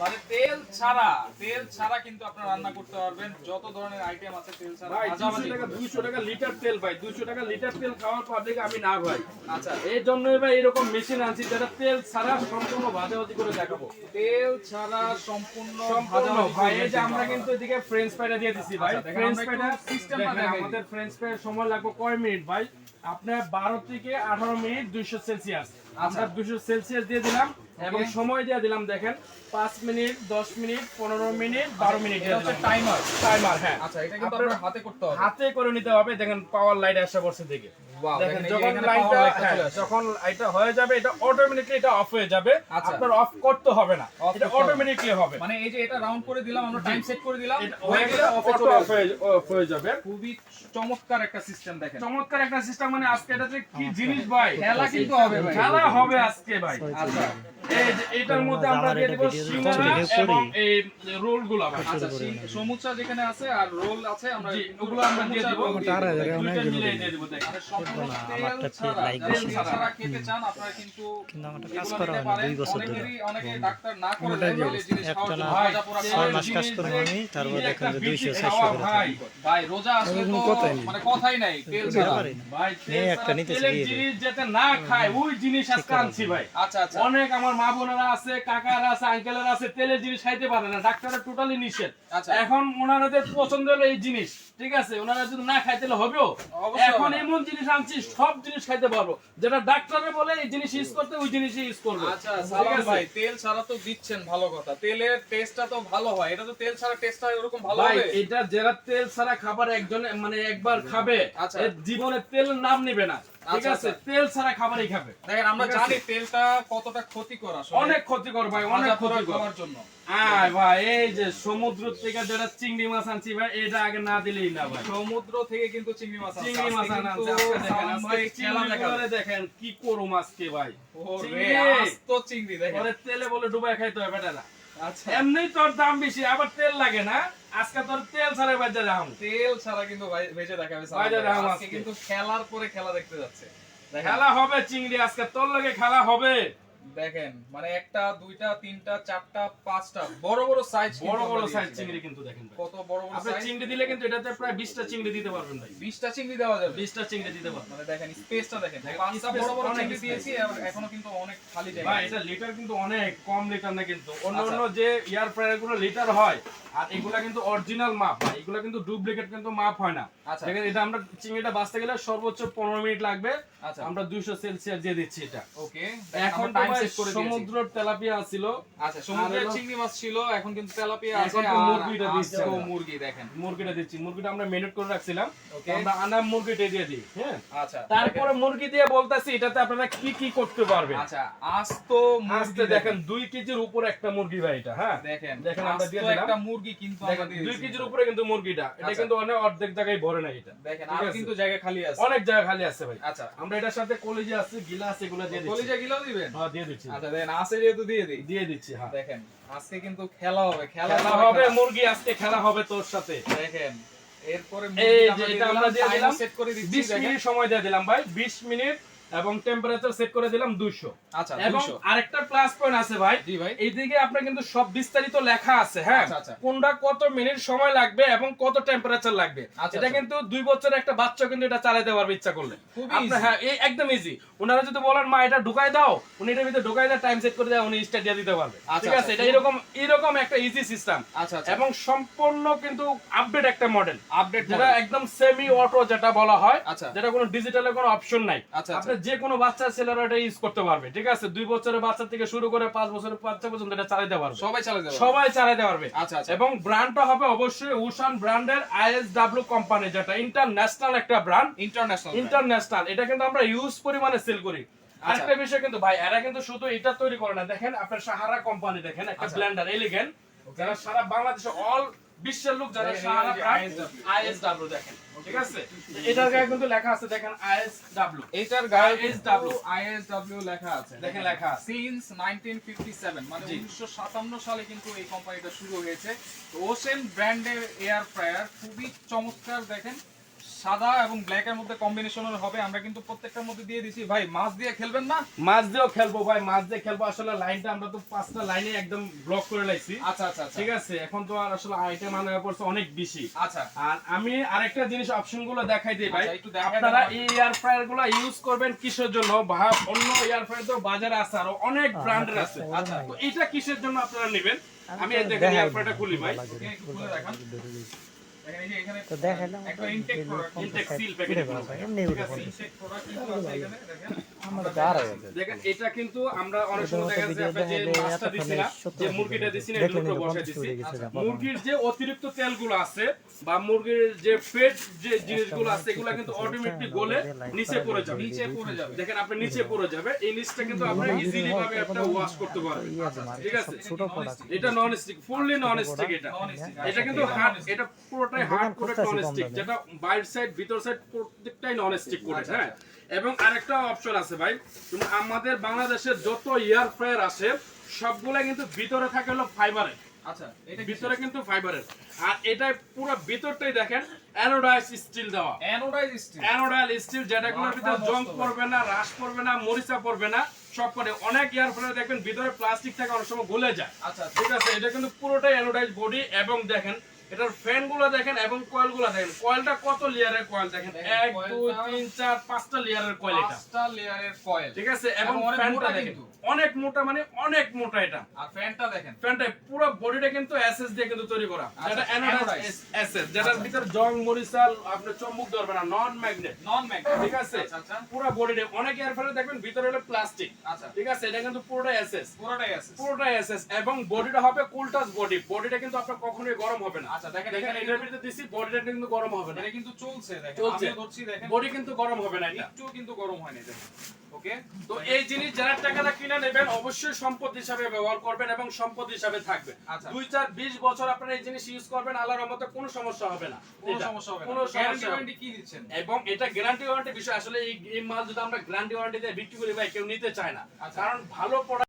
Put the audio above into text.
মানে তেল ছাড়া তেল ছাড়া কিন্তু আপনারা রান্না করতে পারবেন। যত ধরনের আইটেম আছে তেল ছাড়া ভাই 200 টাকা 200 টাকা লিটার তেল ভাই 200 টাকা লিটার তেল খাওয়ার পাবলিক আমি না ভাই। আচ্ছা। এই জন্যই ভাই এরকম মেশিন আনছি যেটা তেল ছাড়া সম্পূর্ণ ভাজাভাজি করে দেখাবো। তেল ছাড়া সম্পূর্ণ ভাজাভাজি ভাই এই যে আমরা কিন্তু এদিকে ফ্রেঞ্চ ফ্রাইটা দিয়ে দিছি ভাই। ফ্রেঞ্চ ফ্রাইটা system দেখাই আমাদের ফ্রেঞ্চ ফ্রাই সময় লাগবে কয় মিনিট ভাই? আপনার 12 থেকে 18 মিনিট 200 সেলসিয়াস। আমরা 200 সেলসিয়াস দিয়ে দিলাম এবং সময় দিয়ে দিলাম দেখেন 5 minute 10 minute 15 minute 12 minute timer. Timer হ্যাঁ। আচ্ছা এটা কিন্তু আপনার হাতে করতে হবে। হাতে করে নিতে হবে দেখেন পাওয়ার লাইট আসা পড়ছে দিকে দেখেন যখন হ্যাঁ, চলে আসছে। যখন এটা হয়ে যাবে এটা অটোমেটিকলি এটা অফ হয়ে যাবে। আচ্ছা। আপনার অফ করতে হবে না। এটা অটোমেটিকলি হবে মানে এই যে এটা রাউন্ড করে দিলাম আমরা টাইম সেট করে দিলাম হয়ে গেলে অফে auto চলে off আসবে। হয়ে যাবে। খুবই চমৎকার একটা সিস্টেম দেখেন। চমৎকার একটা সিস্টেম মানে আজকে কি জিনিস ভাই। খেলা কিন্তু হবে ভাই। খেলা হবে আজকে ভাই। এটার মধ্যে আমরা দিয়ে দেব সিঙ্গারা এবং এই রোলগুলা আচ্ছা সি- সমুচা যেখানে আছে আর রোল আছে আমরা ওগুলো আমরা দিয়ে দিব। দুইটা মিলিয়ে দিয়ে দেব দেখেন। সম্পূর্ণ তেল আমারটা ছাড়া, like বেশি। ছাড়া খেতে চান আপনারা কিন্তু কিন্তু আমারটা কাজ করা হয় না দুই বছর ধরে। অনেকে ডাক্তার না করে। এই জিনিস একটা খাওয়ার না, ছয় মাস কাজ করব আমি, তারপর দেখেন যে 200 খাওয়া 600 করে ভাই ভাই রোজা আসলে তো মানে কথাই নাই তেল ছাড়া। ভাই তেল একটা দিই। জিনিস যাতে না খায় ওই জিনিস আজকে আনছি ভাই আচ্ছা আচ্ছা অনেক আমার মা বোনেরা আছে কাকারা আছে আঙ্কেলেরা আছে তেলের জিনিস খাইতে পারে না ডাক্তারের টোটালি নিষেধ। আচ্ছা। এখন ওনাদের পছন্দ হলো এই জিনিস ঠিক আছে? ওনারা যদি না খাইতে হলে হবেও? এখন এমন জিনিস আনছি সব জিনিস খাইতে পারব। যেটা ডাক্তারে বলে এই জিনিস ইউজ করতে ওই জিনিসই ইউজ করবে। আচ্ছা সালাম ভাই তেল ছাড়া তো দিচ্ছেন ভালো কথা। তেলের টেস্টটা তো ভালো হয়। এটা তো তেল ছাড়া টেস্ট টেস্টটা এরকম ভালো হবে? এটা যারা তেল ছাড়া খাবার একজন মানে একবার খাবে আচ্ছা। জীবনে তেল নাম নেবে না। ঠিক আছে। তেল ছাড়া খাবারই খাবে। দেখেন আমরা জানি তেলটা কতটা ক্ষতিকর আসলে। অনেক ক্ষতিকর ভাই অনেক ক্ষতিকর। খাওয়ার জন্য। আয় ভাই এই যে সমুদ্র থেকে যেটা চিংড়ি মাছ আনছি ভাই এটা আগে না দিলেই না ভাই। সমুদ্র থেকে কিন্তু চিংড়ি মাছ। চিংড়ি মাছ আনছে দেখেন সালাম আজকে ভাই চিংড়ি দেখেন কি করো মাছকে ভাই। ওরে, চিংড়ি। দেখেন। তেলে বলে ডুবাই খাইতে হবে বেটারা। এমনি তোর দাম বেশি আবার তেল লাগে না? আজকে তোর তেল ছাড়া বাজারে রাম তেল ছাড়া কিন্তু দেখাবে সালাম ভাজা আজকে আজকে। কিন্তু খেলার পরে খেলা দেখতে যাচ্ছে। খেলা হবে চিংড়ি আজকে তোর লগে খেলা হবে। দেখেন মানে একটা দুইটা তিনটা চারটা পাঁচটা বড় বড় সাইজ বড় বড় সাইজ চিংড়ি কিন্তু দেখেন কত বড় বড় আপনি সাইজ চিংড়ি দিলে কিন্তু এটাতে প্রায় বিশটা চিংড়ি দিতে পারবেন ভাই। বিশটা চিংড়ি দেওয়া যাবে। বিশটা চিংড়ি দিতে পারবেন। মানে দেখেন স্পেসটা দেখেন। পাঁচটা বড় বড় চিংড়ি দিয়েছি আর এখনও কিন্তু অনেক খালি জায়গা ভাই এটা লিটার কিন্তু অনেক কম লিটার না কিন্তু। অন্য আচ্ছা। অন্য যে এয়ার ফ্রায়ারগুলো লিটার হয় আর এগুলা কিন্তু অরিজিনাল মাপ ভাই। এগুলা কিন্তু ডুপ্লিকেট কিন্তু মাপ হয় না। আচ্ছা। দেখেন এটা আমরা চিংড়িটা বাঁচতে গেলে সর্বোচ্চ পনেরো মিনিট লাগবে। আচ্ছা। আমরা দুইশো সেলসিয়াস দিয়ে দিচ্ছি এটা। ওকে এখন টাইম সেট করে দিয়েছি। সমুদ্র তেলাপিয়া ছিল। আচ্ছা সমুদ্রের চিংড়ি মাছ ছিল এখন কিন্তু তেলাপিয়া আছে আর মুরগিটা দিচ্ছে মুরগি দেখেন। মুরগিটা দিচ্ছি। মুরগিটা আমরা মেনুট করে রাখছিলাম। আমরা আনা মুরগিটা দিয়ে দিই হ্যাঁ? আচ্ছা তারপরে মুরগি দিয়ে বলতেছি এটাতে আপনারা কি কি করতে পারবেন? আচ্ছা আস্তে মুরগি দেখেন দুই কেজির উপরে একটা মুরগি ভাই এটা হ্যাঁ? দেখেন দেখেন আমরা দিয়ে দিলাম। একটা মুরগি কিন্তু আমরা দিয়ে দুই কেজির উপরে কিন্তু মুরগিটা এটা আচ্ছা। কিন্তু অনেক অর্ধেক জায়গায় ভরে না এটা। দেখেন আর কিন্তু জায়গা খালি আছে। অনেক জায়গা খালি আছে ভাই। আচ্ছা। আমরা এটার সাথে কলিজা আছে গিলা আছে এগুলো দিয়ে কলিজা গিলাও দিবেন? হ্যাঁ দিয়ে দিচ্ছি। আচ্ছা দেখেন আছে যেহেতু দিয়ে দিই। দিয়ে দিচ্ছি হ্যাঁ। দেখেন আজকে কিন্তু খেলা হবে খেলা হবে হবে মুরগি আজকে খেলা হবে তোর সাথে। দেখেন এরপরে এই যে এটা আমরা দিয়ে দিলাম সেট করে দিচ্ছি 20 মিনিট সময় দিয়ে দিলাম ভাই 20 মিনিট এবং টেম্পারেচার সেট করে দিলাম 200 আচ্ছা এবং আরেকটা প্লাস পয়েন্ট আছে ভাই। জি ভাই। এইদিকে আপনার কিন্তু সব বিস্তারিত লেখা আছে হ্যাঁ? আচ্ছা, আচ্ছা। কোনটা কত মিনিট সময় লাগবে এবং কত টেম্পারেচার লাগবে? এটা। কিন্তু দুই বছরের একটা বাচ্চা কিন্তু এটা চালাতে পারবে ইচ্ছা করলে। হ্যাঁ এই একদম ইজি ওনারা যদি বলেন মা এটা ঢুকাই দাও। উনি এটার ভিতরে ঢুকাই টাইম সেট করে দেয় উনি স্টার্ট দিয়ে দিতে পারবে। ঠিক আছে। এটা এরকম এরকম একটা ইজি সিস্টেম এবং সম্পূর্ণ কিন্তু আপডেট একটা মডেল আপডেট যেটা একদম সেমি অটো যেটা বলা হয় আচ্ছা। যেটা কোনো ডিজিটালের কোনো অপশন নাই। আচ্ছা, যে কোনো বাচ্চা ছেলেরা এটা ইউজ করতে পারবে ঠিক আছে? দুই বছরের বাচ্চা থেকে শুরু করে পাঁচ বছরের বাচ্চা পর্যন্ত এটা চালাতে পারবে। সবাই চালা যাবে সবাই চালাতে পারবে। আচ্ছা, আচ্ছা। এবং ব্র্যান্ডটা হবে অবশ্যই উশান ব্র্যান্ডের আইএসডব্লিউ কোম্পানি যেটা ইন্টারন্যাশনাল একটা ব্র্যান্ড ইন্টারন্যাশনাল ইন্টারন্যাশনাল এটা কিন্তু আমরা ইউজ পরিমাণে সেল করি। আচ্ছা। আরেকটা বিষয় কিন্তু ভাই এরা কিন্তু শুধু এটা তৈরি করে না। দেখেন আপনার সাহারা কোম্পানি দেখেন একটা আচ্ছা। ব্লেন্ডার এলিগেন যারা সারা বাংলাদেশে অল বিশ্বের লোক যারা সারা আইএসডব্লিউ দেখেন ঠিক আছে? এটার গায়ে কিন্তু লেখা আছে দেখেন আইএসডব্লিউ এটার গায়ে আইএসডব্লিউ আইএসডব্লিউ লেখা আছে। দেখেন লেখা সিনস সিন্স 1957 মানে 1957 সালে কিন্তু এই কোম্পানিটা শুরু হয়েছে। ওশেন ব্র্যান্ডের এয়ার ফ্রায়ার খুবই চমৎকার দেখেন। সাদা এবং ব্ল্যাক এর মধ্যে কম্বিনেশনের হবে আমরা কিন্তু প্রত্যেকটার মধ্যে দিয়ে দিছি। ভাই মাছ দিয়ে খেলবেন না? মাছ দিয়েও খেলব ভাই মাছ দিয়ে খেলব। আসলে লাইনটা আমরা তো পাঁচটা লাইনে একদম ব্লক করে লাইছি। আচ্ছা আচ্ছা আচ্ছা। ঠিক আছে এখন তো আর আসলে আইটেম আনা পড়ছে অনেক বেশি। আচ্ছা। আর আমি আরেকটা জিনিস অপশনগুলো দেখাই দিই ভাই। আচ্ছা, একটু দেখাই আপনারা এই এয়ার ফ্রায়ারগুলো ইউজ করবেন কিসের জন্য? বা অন্য এয়ার ফ্রায়ার তো বাজারে আছে আরও অনেক ব্র্যান্ডের আছে। আচ্ছা তো এটা কিসের জন্য আপনারা নেবেন? আমি এই দেখেন এয়ার ফ্রায়ারটা খুলি ভাই। ওকে, একটু খুলে দেখান। তো দেখেন এমনি উঠে পড়ে। ইনটেক প্রোডাক্ট কিন্তু আছে। এখানে দেখেন আমাদের তো আড়াই হাজার। দেখেন এটা কিন্তু আমরা অনেক সময় দেখা যাচ্ছে যে মাছটা দিছি না যে মুরগিটা দিছি না দেখলে এগুলো নিলে দিছি উঠে গেছে আচ্ছা, যা বাবা। মুরগির যে অতিরিক্ত তেলগুলো আছে বা মুরগির যে ফেট যে জিনিসগুলো আছে এগুলো কিন্তু অটোমেটিক গলে নিচে পড়ে যাবে। নিচে পড়ে যাবে। দেখেন আপনি নিচে পড়ে যাবে। এই নিচটা কিন্তু আপনি ইজিলি ভাবে একটা ওয়াশ করতে পারবেন। ঠিক আছে? এটা non stick fully non stick এটা। এটা কিন্তু আচ্ছা, হার্ড এটা পুরোটাই হার্ড করে নন স্টিক যেটা সাইড ভিতর সাইড প্রত্যেকটাই নন স্টিক করে আচ্ছা, হ্যাঁ? এবং আরেকটা অপশন আছে ভাই। আমাদের বাংলাদেশের যত এয়ার ফ্রায়ার আছে সবগুলা কিন্তু ভিতরে থাকে হলো ফাইবারের আচ্ছা এটা ভিতরে কিন্তু ফাইবারের আর এটা পুরো ভিতরটাই দেখেন অ্যানোডাইজ স্টিল দেওয়া। অ্যানোডাইজ স্টিল অ্যানোডাইল স্টিল যেটাগুলোর ভিতরে জং পড়বে না রাশ পড়বে না মরিচা পড়বে না সব অনেক এয়ার ফ্রায়ার দেখবেন ভিতরে প্লাস্টিক থাকে অনেক সময় গলে যায়। আচ্ছা আচ্ছা। ঠিক আছে এটা কিন্তু পুরোটাই অ্যানোডাইজ বডি এবং দেখেন এটার ফ্যানগুলো দেখেন এবং কয়েলগুলো দেখেন। কয়েলটা কত লেয়ারের কয়েল দেখেন? এক দুই তিন চার পাঁচটা লেয়ারের কয়েল এটা। পাঁচটা লেয়ারের কয়েল ঠিক আছে? এবং ফ্যানটা দেখেন। অনেক মোটা মানে অনেক মোটা এটা। আর ফ্যানটা দেখেন। ফ্যানটা পুরো বডিটা কিন্তু এসএস দিয়ে কিন্তু তৈরি করা। আচ্ছা, যেটা anodized। অ্যানোডাইজ এসএস যেটার ভিতর জং মরিচাল আপনার চম্বুক ধরবে না নন ম্যাগনেট নন ম্যাগনেট ঠিক আছে? আচ্ছা আচ্ছা। পুরো বডিটা অনেক এয়ার ফ্রায়ার দেখবেন ভিতরে হলো প্লাস্টিক আচ্ছা। ঠিক আছে? এটা কিন্তু পুরোটা এসএস পুরোটাই আছে পুরোটাই এসএস এবং বডিটা হবে কুলটাস বডি বডিটা কিন্তু আপনার কখনোই গরম হবে না। আচ্ছা দেখেন দেখেন এখানে এটার ভিতরে দিছি বডিটা কিন্তু গরম হবে না। এটা কিন্তু চলছে দেখেন আমি ধরছি দেখেন। বডি কিন্তু গরম হবে না একটু কিন্তু গরম হয়নি দেখেন ওকে? তো এই জিনিস যারা টাকাটা কিনে নেবেন অবশ্যই সম্পদ হিসাবে ব্যবহার করবেন এবং সম্পদ হিসাবে থাকবে আচ্ছা। দুই চার বিশ বছর আপনারা এই জিনিস ইউজ করবেন আল্লাহর রহমতে কোনো সমস্যা হবে না। কোনো সমস্যা হবে কোনো সমস্যা ওয়ারেন্টি কি দিচ্ছেন? এবং এটা গ্যারান্টি ওয়ারেন্টি বিষয় আসলে এই মাল যদি আমরা গ্যারান্টি ওয়ারেন্টি দিয়ে বিক্রি করি ভাই কেউ নিতে চায় না। আচ্ছা। কারণ ভালো